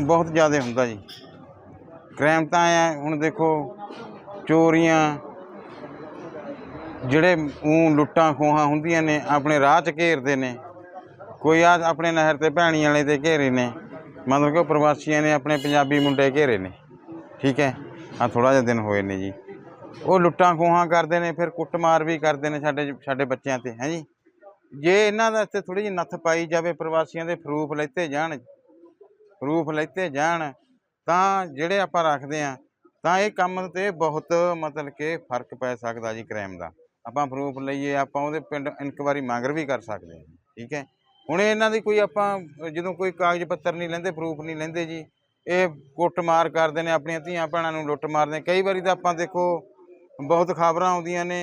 ਬਹੁਤ ਜ਼ਿਆਦਾ ਹੁੰਦਾ ਜੀ। ਕ੍ਰਾਈਮ ਤਾਂ ਐ ਹੁਣ ਦੇਖੋ ਚੋਰੀਆਂ, ਜਿਹੜੇ ਉਹ ਲੁੱਟਾਂ ਖੋਹਾਂ ਹੁੰਦੀਆਂ ਨੇ, ਆਪਣੇ ਰਾਹ 'ਚ ਘੇਰਦੇ ਨੇ। ਕੋਈ ਆ ਆਪਣੇ ਨਹਿਰ ਤੇ ਭੈਣੀ ਵਾਲੇ ਤੇ ਘੇਰੇ ਨੇ। ਮਤਲਬ ਕਿ ਉਹ ਪ੍ਰਵਾਸੀਆਂ ਨੇ ਆਪਣੇ ਪੰਜਾਬੀ ਮੁੰਡੇ ਘੇਰੇ ਨੇ। ਠੀਕ ਹੈ? ਆ ਥੋੜਾ ਜਿਹਾ ਦਿਨ ਹੋਏ ਨੇ ਜੀ। ਉਹ ਲੁੱਟਾਂ ਖੋਹਾਂ ਕਰਦੇ ਨੇ, ਫਿਰ ਕੁੱਟਮਾਰ ਵੀ ਕਰਦੇ ਨੇ ਸਾਡੇ ਸਾਡੇ ਬੱਚਿਆਂ ਤੇ, ਹੈ ਜੀ। ਜੇ ਇਹਨਾਂ ਦਾ ਇੱਥੇ ਥੋੜੀ ਜਿਹੀ ਨੱਥ ਪਾਈ ਜਾਵੇ, ਪ੍ਰਵਾਸੀਆਂ ਦੇ ਫਰੂਫ ਲੈਤੇ ਜਾਣ ਪ੍ਰੂਫ ਲੈਤੇ ਜਾਣ, ਤਾਂ ਜਿਹੜੇ ਆਪਾਂ ਰੱਖਦੇ ਆ ਤਾਂ ਇਹ ਕੰਮ ਤੇ ਬਹੁਤ ਮਤਲਬ ਕਿ ਫ਼ਰਕ ਪੈ ਸਕਦਾ ਜੀ ਕ੍ਰਾਈਮ ਦਾ। ਆਪਾਂ ਪ੍ਰੂਫ ਲਈਏ, ਆਪਾਂ ਉਹਦੇ ਪਿੰਡ ਇਨਕੁਆਰੀ ਮੰਗਰ ਵੀ ਕਰ ਸਕਦੇ ਹਾਂ, ਠੀਕ ਹੈ? ਹੁਣ ਇਹਨਾਂ ਦੀ ਕੋਈ ਆਪਾਂ, ਜਦੋਂ ਕੋਈ ਕਾਗਜ਼ ਪੱਤਰ ਨਹੀਂ ਲੈਂਦੇ ਪ੍ਰੂਫ ਨਹੀਂ ਲੈਂਦੇ ਜੀ, ਇਹ ਕੁੱਟਮਾਰ ਕਰਦੇ ਨੇ ਆਪਣੀਆਂ ਧੀਆਂ ਭੈਣਾਂ ਨੂੰ ਲੁੱਟ ਮਾਰਦੇ ਕਈ ਵਾਰੀ ਤਾਂ ਆਪਾਂ ਦੇਖੋ, ਬਹੁਤ ਖਬਰਾਂ ਆਉਂਦੀਆਂ ਨੇ,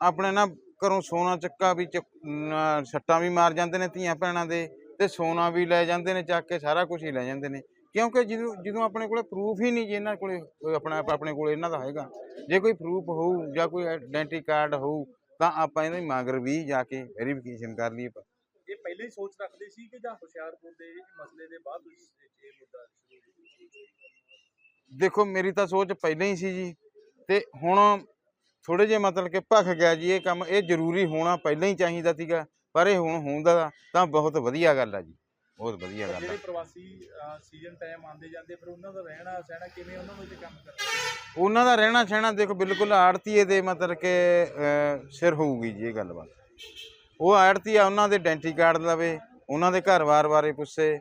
ਆਪਣੇ ਨਾ ਘਰੋਂ ਸੋਨਾ ਚੱਕਾ ਵੀ ਚੱਕ- ਸੱਟਾਂ ਵੀ ਮਾਰ ਜਾਂਦੇ ਨੇ ਧੀਆਂ ਭੈਣਾਂ ਦੇ ਤੇ ਸੋਨਾ ਵੀ ਲੈ ਜਾਂਦੇ ਨੇ ਚੱਕ ਕੇ ਸਾਰਾ ਕੁਝ ਹੀ ਲੈ ਜਾਂਦੇ ਨੇ। ਕਿਉਂਕਿ ਜਦੋਂ ਜਦੋਂ ਆਪਣੇ ਕੋਲੇ ਪ੍ਰੂਫ ਹੀ ਨਹੀਂ ਜੀ ਇਹਨਾਂ ਕੋਲੇ ਕੋਈ ਆਪਣਾ ਆਪਣੇ ਕੋਲੇ ਇਹਨਾਂ ਦਾ ਹੈਗਾ। ਜੇ ਕੋਈ ਪ੍ਰੂਫ ਹੋਊ ਜਾਂ ਕੋਈ ਆਇਡੈਂਟੀ ਕਾਰਡ ਹੋਊ ਤਾਂ ਆਪਾਂ ਇਹਨਾਂ ਦੀ ਮਗਰ ਵੀ ਜਾ ਕੇ ਵੈਰੀਫਿਕੇਸ਼ਨ ਕਰ ਲਈਏ ਇਹ ਪਹਿਲਾਂ ਹੀ ਸੋਚ ਰੱਖਦੇ ਸੀ ਕਿ ਜਾਂ ਹੁਸ਼ਿਆਰਪੁਰ ਦੇ ਮਸਲੇ ਦੇ ਬਾਅਦ ਇਹ ਮੁੱਦਾ ਸ਼ੁਰੂ ਕੀਤਾ ਦੇਖੋ ਮੇਰੀ ਤਾਂ ਸੋਚ ਪਹਿਲਾਂ ਹੀ ਸੀ ਜੀ। ਤੇ ਹੁਣ ਥੋੜੇ ਜਿਹੇ ਮਤਲਬ ਕਿ ਭਖ ਗਿਆ ਜੀ ਇਹ ਕੰਮ। ਇਹ ਜ਼ਰੂਰੀ ਹੋਣਾ ਪਹਿਲਾਂ ਹੀ ਚਾਹੀਦਾ ਸੀਗਾ। ਪਰ ਇਹ ਹੁਣ ਹੁੰਦਾ ਤਾਂ ਬਹੁਤ ਵਧੀਆ ਗੱਲ ਆ ਜੀ ਬਹੁਤ ਵਧੀਆ ਗੱਲ ਆ। ਜਿਹੜੇ ਪ੍ਰਵਾਸੀ ਸੀਜ਼ਨ ਟਾਈਮ ਆਉਂਦੇ ਜਾਂਦੇ ਫਿਰ ਉਹਨਾਂ ਦਾ ਰਹਿਣਾ ਸਹਿਣਾ ਕਿਵੇਂ ਉਹਨਾਂ ਵਿੱਚ ਕੰਮ ਕਰਦੇ ਉਹਨਾਂ ਦਾ ਰਹਿਣਾ ਸਹਿਣਾ ਦੇਖੋ ਬਿਲਕੁਲ ਆੜਤੀਏ ਦੇ ਮਤਲਬ ਕਿ ਅਹ, ਸਿਰ ਹੋਊਗੀ ਜੀ ਇਹ ਗੱਲਬਾਤ ਉਹ ਆੜਤੀ ਆ ਉਹਨਾਂ ਦੇ ਆਇਡੈਂਟੀ ਕਾਰਡ ਲਵੇ ਉਹਨਾਂ ਦੇ ਘਰ-ਬਾਰ ਬਾਰੇ ਪੁੱਛੇ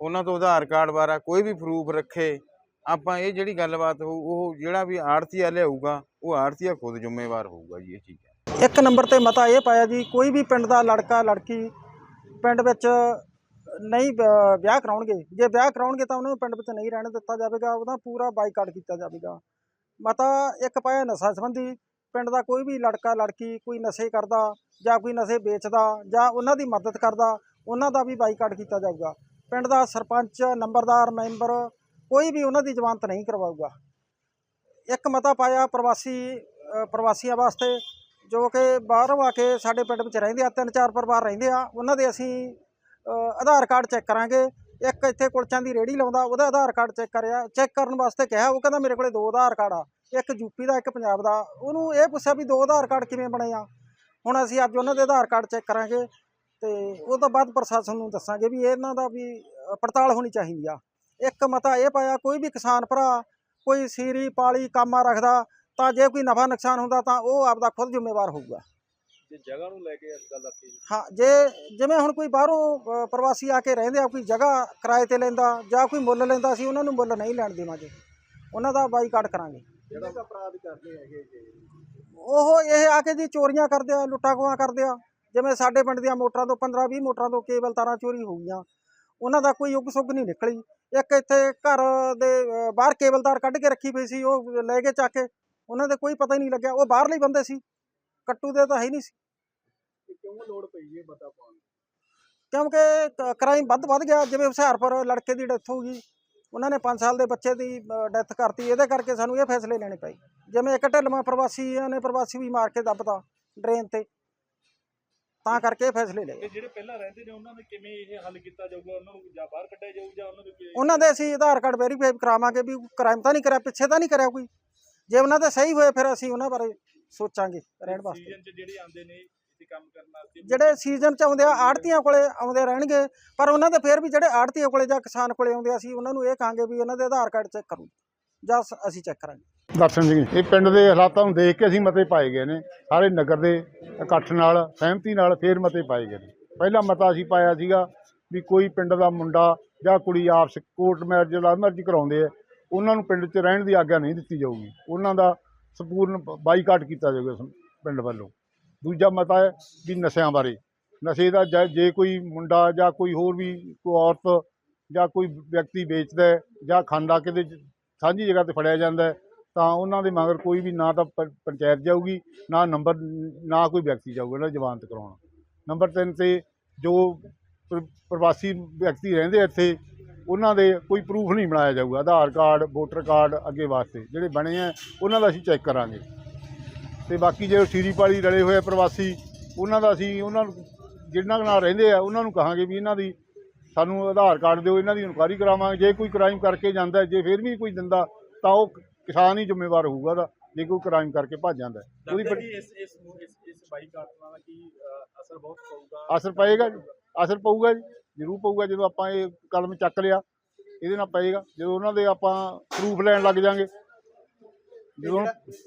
ਉਹਨਾਂ ਤੋਂ ਆਧਾਰ ਕਾਰਡ ਬਾਰੇ ਕੋਈ ਵੀ ਪ੍ਰੂਫ ਰੱਖੇ ਆਪਾਂ ਇਹ ਜਿਹੜੀ ਗੱਲਬਾਤ ਹੋਊ ਉਹ ਜਿਹੜਾ ਵੀ ਆੜਤੀਆ ਲਿਆਊਗਾ ਉਹ ਆੜਤੀਆ ਖੁਦ ਜ਼ਿੰਮੇਵਾਰ ਹੋਊਗਾ ਜੀ ਇਹ ਚੀਜ਼। ਦਾ ਇੱਕ ਨੰਬਰ ਤੇ ਮਤਾ ਇਹ ਪਾਇਆ ਜੀ, ਕੋਈ ਵੀ ਪਿੰਡ ਦਾ ਲੜਕਾ, ਲੜਕੀ ਪਿੰਡ ਵਿੱਚ ਨਹੀਂ ਬ- ਵਿਆਹ ਕਰਾਉਣਗੇ। ਜੇ ਵਿਆਹ ਕਰਾਉਣਗੇ ਤਾਂ ਉਹਨਾਂ ਨੂੰ ਪਿੰਡ ਵਿੱਚ ਨਹੀਂ ਰਹਿਣ ਦਿੱਤਾ ਜਾਵੇਗਾ, ਉਹਦਾ ਪੂਰਾ ਬਾਈਕਾਟ ਕੀਤਾ ਜਾਵੇਗਾ। ਮਤਾ ਇੱਕ ਪਾਇਆ ਨਸ਼ਾ ਸੰਬੰਧੀ, ਪਿੰਡ ਦਾ ਕੋਈ ਵੀ ਲੜਕਾ, ਲੜਕੀ ਕੋਈ ਨਸ਼ੇ ਕਰਦਾ ਜਾਂ ਕੋਈ ਨਸ਼ੇ ਵੇਚਦਾ ਜਾਂ ਉਹਨਾਂ ਦੀ ਮਦਦ ਕਰਦਾ, ਉਹਨਾਂ ਦਾ ਵੀ ਬਾਈਕਾਟ ਕੀਤਾ ਜਾਊਗਾ ਪਿੰਡ ਦਾ ਸਰਪੰਚ, ਨੰਬਰਦਾਰ, ਮੈਂਬਰ ਕੋਈ ਵੀ ਉਹਨਾਂ ਦੀ ਜ਼ਮਾਨਤ ਨਹੀਂ ਕਰਵਾਊਗਾ। ਇੱਕ ਮਤਾ ਪਾਇਆ ਪ੍ਰਵਾਸੀ ਪ੍ਰਵਾਸੀਆਂ ਵਾਸਤੇ ਜੋ ਕਿ ਬਾਹਰੋਂ ਆ ਕੇ ਸਾਡੇ ਪਿੰਡ ਵਿੱਚ ਰਹਿੰਦੇ ਆ, ਤਿੰਨ ਚਾਰ ਪਰਿਵਾਰ ਰਹਿੰਦੇ ਆ, ਉਹਨਾਂ ਦੇ ਅਸੀਂ ਆਧਾਰ ਕਾਰਡ ਚੈੱਕ ਕਰਾਂਗੇ। ਇੱਕ ਇੱਥੇ ਕੁਲਚਾਂ ਦੀ ਰੇੜੀ ਲਾਉਂਦਾ, ਉਹਦਾ ਆਧਾਰ ਕਾਰਡ ਚੈੱਕ ਕਰਿਆ, ਚੈੱਕ ਕਰਨ ਵਾਸਤੇ ਕਿਹਾ, ਉਹ ਕਹਿੰਦਾ ਮੇਰੇ ਕੋਲੇ ਦੋ ਆਧਾਰ ਕਾਰਡ ਆ, ਇੱਕ ਯੂਪੀ ਦਾ, ਇੱਕ ਪੰਜਾਬ ਦਾ। ਉਹਨੂੰ ਇਹ ਪੁੱਛਿਆ ਵੀ ਦੋ ਆਧਾਰ ਕਾਰਡ ਕਿਵੇਂ ਬਣੇ ਆ? ਹੁਣ ਅਸੀਂ ਅੱਜ ਉਹਨਾਂ ਦੇ ਆਧਾਰ ਕਾਰਡ ਚੈੱਕ ਕਰਾਂਗੇ ਤੇ ਉਹ ਤੋਂ ਬਾਅਦ ਪ੍ਰਸ਼ਾਸਨ ਨੂੰ ਦੱਸਾਂਗੇ ਵੀ ਇਹਨਾਂ ਦਾ ਵੀ ਪੜਤਾਲ ਹੋਣੀ ਚਾਹੀਦੀ ਆ। ਇੱਕ ਮਤਾ ਇਹ ਪਾਇਆ, ਕੋਈ ਵੀ ਕਿਸਾਨ ਭਰਾ, ਕੋਈ ਸੀਰੀ, ਪਾਲੀ, ਕਾਮਾ ਰੱਖਦਾ ਤਾਂ ਜੇ ਕੋਈ ਨਫਾ ਨੁਕਸਾਨ ਹੁੰਦਾ ਤਾਂ ਉਹ ਆਪਦਾ ਖੁਦ ਜ਼ਿੰਮੇਵਾਰ ਹੋਊਗਾ। ਜੇ ਜਗ੍ਹਾ ਨੂੰ ਲੈ ਕੇ ਗੱਲ ਆਤੀ ਹਾਂ ਜੇ ਜਿਵੇਂ ਹੁਣ ਕੋਈ ਬਾਹਰੋਂ ਪ੍ਰਵਾਸੀ ਆ ਕੇ ਰਹਿੰਦੇ ਆ ਕੋਈ ਜਗ੍ਹਾ ਕਿਰਾਏ ਤੇ ਲੈਂਦਾ ਜਾਂ ਕੋਈ ਮੁੱਲ ਲੈਂਦਾ ਸੀ ਉਹਨਾਂ ਨੂੰ ਮੁੱਲ ਨਹੀਂ ਲੈਣ ਦੇਵਾਂਗੇ। ਉਹਨਾਂ ਦਾ ਬਾਈਕਾਟ ਕਰਾਂਗੇ। ਜਿਹੜਾ ਅਪਰਾਧ ਕਰਦੇ ਹੈਗੇ ਜੀ। ਉਹ ਇਹ ਆ ਕੇ ਜੀ ਚੋਰੀਆਂ ਕਰਦੇ ਆ ਲੁੱਟਾਂ ਖੋਹਾਂ ਕਰਦੇ ਆ। ਜਿਵੇਂ ਸਾਡੇ ਪਿੰਡ ਦੀਆਂ ਮੋਟਰਾਂ ਤੋਂ 15 20 ਮੋਟਰਾਂ ਤੋਂ ਕੇਬਲ ਤਾਰਾਂ ਚੋਰੀ ਹੋ ਗਈਆਂ। ਉਹਨਾਂ ਦਾ ਕੋਈ ਉਗ ਸੁੱਗ ਨਹੀਂ ਨਿਕਲੀ। ਇੱਕ ਇੱਥੇ ਘਰ ਦੇ ਬਾਹਰ ਕੇਬਲ ਤਾਰ ਕੱਢ ਕੇ ਰੱਖੀ ਪਈ ਸੀ ਉਹ ਲੈ ਕੇ ਚੱਕ ਕੇ ਉਹਨਾਂ ਦੇ ਕੋਈ ਪਤਾ ਹੀ ਨਹੀਂ ਲੱਗਿਆ ਉਹ ਬਾਹਰਲੇ ਹੀ ਬੰਦੇ ਸੀ। ਕੱਟੂ ਦੇ ਤਾਂ ਹੈ ਹੀ ਨਹੀਂ ਸੀ। ਕਿਉਂ ਲੋੜ ਪਈ ਇਹ ਮਤਾ ਪਾਉਣ ਦੀ? ਕਿਉਂਕਿ ਕ੍ਰਾਈਮ ਵੱਧ ਵੱਧ ਗਿਆ ਜਿਵੇਂ ਹੁਸ਼ਿਆਰਪੁਰ ਲੜਕੇ ਦੀ ਡੈਥ ਹੋ ਗਈ। ਉਹਨਾਂ ਨੇ 5 ਸਾਲ ਦੇ ਬੱਚੇ ਦੀ ਡੈਥ ਕਰਤੀ। ਇਹਦੇ ਕਰਕੇ ਸਾਨੂੰ ਇਹ ਫੈਸਲੇ ਲੈਣੇ ਪਏ। ਜਿਵੇਂ ਇੱਕ ਢਿੱਲਵਾਂ ਪ੍ਰਵਾਸੀਆਂ ਨੇ ਪ੍ਰਵਾਸੀ ਵੀ ਮਾਰ ਕੇ ਦੱਬਤਾ ਡਰੇਨ ਤੇ। ਤਾਂ ਕਰਕੇ ਇਹ ਫੈਸਲੇ ਲਏ। ਜਿਹੜੇ ਪਹਿਲਾਂ ਰਹਿੰਦੇ ਨੇ ਉਹਨਾਂ ਨੇ ਕਿਵੇਂ ਇਹ ਹੱਲ ਕੀਤਾ ਜਾਊਗਾ? ਉਹਨਾਂ ਨੂੰ ਜਾਂ ਬਾਹਰ ਕੱਢਿਆ ਜਾਊ ਜਾਂ ਉਹਨਾਂ ਨੂੰ ਕੀ- ਉਹਨਾਂ ਦੇ ਅਸੀਂ ਆਧਾਰ ਕਾਰਡ ਵੈਰੀਫਾਈ ਕਰਾਵਾਂਗੇ ਵੀ ਕ੍ਰਾਈਮ ਤਾਂ ਨਹੀਂ ਕਰਿਆ ਪਿੱਛੇ ਤਾਂ ਨਹੀਂ ਕਰਿਆ ਕੋਈ। ਜੇ ਉਹਨਾਂ ਦੇ ਸਹੀ ਹੋਏ ਫਿਰ ਅਸੀਂ ਉਹਨਾਂ ਬਾਰੇ ਸੋਚਾਂਗੇ ਰਹਿਣ ਵਾਸਤੇ। ਸੀਜ਼ਨ 'ਚ ਜਿਹੜੇ ਆਉਂਦੇ ਨੇ ਇੱਥੇ ਕੰਮ ਕਰਨ ਵਾਸਤੇ ਜਿਹੜੇ ਸੀਜ਼ਨ 'ਚ ਆਉਂਦੇ ਆ ਆੜਤੀਆਂ ਕੋਲੇ ਆਉਂਦੇ ਰਹਿਣਗੇ ਪਰ ਉਹਨਾਂ ਦੇ ਫਿਰ ਵੀ ਜਿਹੜੇ ਆੜਤੀਆਂ ਕੋਲੇ ਜਾਂ ਕਿਸਾਨ ਕੋਲੇ ਆਉਂਦੇ ਆ, ਅਸੀਂ ਉਹਨਾਂ ਨੂੰ ਇਹ ਕਹਾਂਗੇ ਵੀ ਉਹਨਾਂ ਦੇ ਆਧਾਰ ਕਾਰਡ ਚੈੱਕ ਕਰੋ ਜਾਂ ਅਸੀਂ ਚੈੱਕ ਕਰਾਂਗੇ। ਦਰਸ਼ਨ ਸਿੰਘ ਇਹ ਪਿੰਡ ਦੇ ਹਾਲਾਤਾਂ ਨੂੰ ਦੇਖ ਕੇ ਅਸੀਂ ਮਤੇ ਪਾਏ ਗਏ ਨੇ। ਸਾਰੇ ਨਗਰ ਦੇ ਇਕੱਠ ਨਾਲ ਸਹਿਮਤੀ ਨਾਲ ਫੇਰ ਮਤੇ ਪਾਏ ਗਏ ਨੇ। ਪਹਿਲਾ ਮਤਾ ਅਸੀਂ ਪਾਇਆ ਸੀਗਾ ਵੀ ਕੋਈ ਪਿੰਡ ਦਾ ਮੁੰਡਾ ਜਾਂ ਕੁੜੀ ਆਪਸ ਕੋਰਟ ਮੈਰਿਜ ਲਵ ਮੈਰਿਜ ਕਰਾਉਂਦੇ ਆ। ਉਹਨਾਂ ਨੂੰ ਪਿੰਡ 'ਚ ਰਹਿਣ ਦੀ ਆਗਿਆ ਨਹੀਂ ਦਿੱਤੀ ਜਾਊਗੀ। ਉਹਨਾਂ ਦਾ ਸੰਪੂਰਨ ਬਾਈਕਾਟ ਕੀਤਾ ਜਾਊਗਾ ਪਿੰਡ ਵੱਲੋਂ। ਦੂਜਾ ਮਤਾ ਹੈ ਵੀ ਨਸ਼ਿਆਂ ਬਾਰੇ। ਨਸ਼ੇ ਦਾ ਜੇ- ਜੇ ਕੋਈ ਮੁੰਡਾ ਜਾਂ ਕੋਈ ਹੋਰ ਵੀ ਕੋਈ ਔਰਤ ਜਾਂ ਕੋਈ ਵਿਅਕਤੀ ਵੇਚਦਾ ਹੈ ਜਾਂ ਖਾਂਦਾ ਕਿਤੇ ਸਾਂਝੀ ਜਗ੍ਹਾ ਤੇ ਫੜਿਆ ਜਾਂਦਾ ਹੈ, ਤਾਂ ਉਹਨਾਂ ਦੇ ਮਗਰ ਕੋਈ ਵੀ ਨਾ ਤਾਂ ਪ- ਪੰਚਾਇਤ ਜਾਊਗੀ, ਨਾ ਨੰਬਰ, ਨਾ ਕੋਈ ਵਿਅਕਤੀ ਜਾਊਗਾ ਇਹਨਾਂ ਦੀ ਜ਼ਮਾਨਤ ਕਰਾਉਣ। ਨੰਬਰ 3 ਤੇ ਜੋ ਪ੍ਰਵਾਸੀ ਵਿਅਕਤੀ ਰਹਿੰਦੇ ਇੱਥੇ ਉਹਨਾਂ ਦੇ ਕੋਈ ਪ੍ਰੂਫ ਨਹੀਂ ਬਣਾਇਆ ਜਾਊਗਾ। ਆਧਾਰ ਕਾਰਡ ਵੋਟਰ ਕਾਰਡ ਅੱਗੇ ਵਾਸਤੇ ਜਿਹੜੇ ਬਣੇ ਆ ਉਹਨਾਂ ਦਾ ਅਸੀਂ ਚੈੱਕ ਕਰਾਂਗੇ। ਤੇ ਬਾਕੀ ਜਿਹੜੇ ਸੀਰੀ ਪਾਲੀ ਰਲੇ ਹੋਏ ਪ੍ਰਵਾਸੀ ਉਹਨਾਂ ਦਾ ਅਸੀਂ ਉਹਨਾਂ ਨੂੰ ਜਿਨ੍ਹਾਂ ਨਾਲ ਰਹਿੰਦੇ ਆ ਉਹਨਾਂ ਨੂੰ ਕਹਾਂਗੇ ਵੀ ਇਹਨਾਂ ਦੀ ਸਾਨੂੰ ਆਧਾਰ ਕਾਰਡ ਦਿਓ ਇਹਨਾਂ ਦੀ ਇਨਕੁਆਇਰੀ ਕਰਾਵਾਂਗੇ। ਜੇ ਕੋਈ ਕ੍ਰਾਈਮ ਕਰਕੇ ਜਾਂਦਾ ਜੇ ਫਿਰ ਵੀ ਕੋਈ ਦਿੰਦਾ ਤਾਂ ਉਹ ਕਿਸਾਨ ਹੀ ਜ਼ਿੰਮੇਵਾਰ ਹੋਊਗਾ ਉਹਦਾ। ਜੇ ਕੋਈ ਕ੍ਰਾਈਮ ਕਰਕੇ ਭੱਜ ਜਾਂਦਾ। ਉਹਦੀ ਇਸ ਇਸ ਇਸ ਬਾਈਕਾਟ ਨਾਲ ਕੀ ਅਸਰ ਬਹੁਤ ਪਊਗਾ। ਅਸਰ ਪਏਗਾ ਜੀ। ਅਸਰ ਪਊਗਾ ਜੀ। ਜ਼ਰੂਰ ਪਊਗਾ ਜਦੋਂ ਆਪਾਂ ਇਹ ਕਲਮ ਚੱਕ ਲਿਆ ਇਹਦੇ ਨਾਲ ਪਏਗਾ। ਜਦੋਂ ਉਹਨਾਂ ਦੇ ਆਪਾਂ ਪ੍ਰੂਫ ਲੈਣ ਲੱਗ ਜਾਾਂਗੇ। ਜਦੋਂ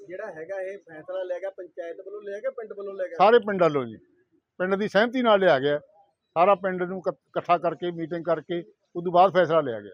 ਜਿਹੜਾ ਹੈਗਾ ਇਹ ਫੈਸਲਾ ਲਿਆ ਗਿਆ ਪੰਚਾਇਤ ਵੱਲੋਂ ਲਿਆ ਗਿਆ ਪਿੰਡ ਵੱਲੋਂ ਲਿਆ ਗਿਆ? ਸਾਰੇ ਪਿੰਡ ਵੱਲੋਂ ਜੀ। ਪਿੰਡ ਦੀ ਸਹਿਮਤੀ ਨਾਲ ਲਿਆ ਗਿਆ। ਸਾਰਾ ਪਿੰਡ ਨੂੰ ਇਕੱਠਾ ਕਰਕੇ ਮੀਟਿੰਗ ਕਰਕੇ ਉਸ ਤੋਂ ਬਾਅਦ ਫੈਸਲਾ ਲਿਆ ਗਿਆ।